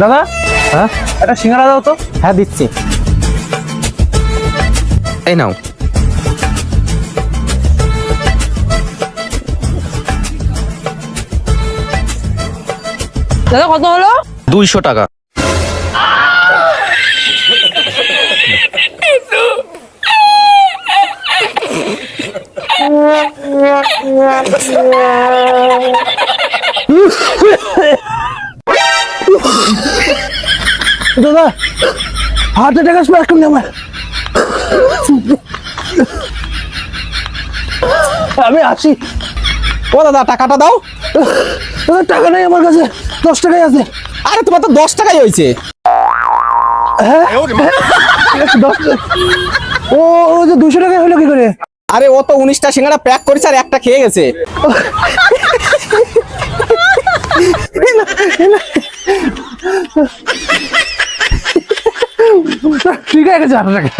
দাদা? হ্যাঁ? একটা সিঙ্গারা দাও তো। হ্যাঁ দিচ্ছি। এই নাও। দাদা কত হলো? দুইশো টাকা। দাদা হার্ট অ্যাটাক আসবে এখন আমার। আমি আসি ও দাদা টাকাটা দাও। দাদা টাকা নেই আমার কাছে দশ টাকাই আছে। আরে তোমার তো দশ টাকাই হয়েছে। দশ টাকা। ও ও যে দুশো টাকায় হলো কি করে? আরে ও তো উনিশটা সিঙ্গারা প্যাক করেছে আর একটা খেয়ে গেছে। ঠিক আছে টাকা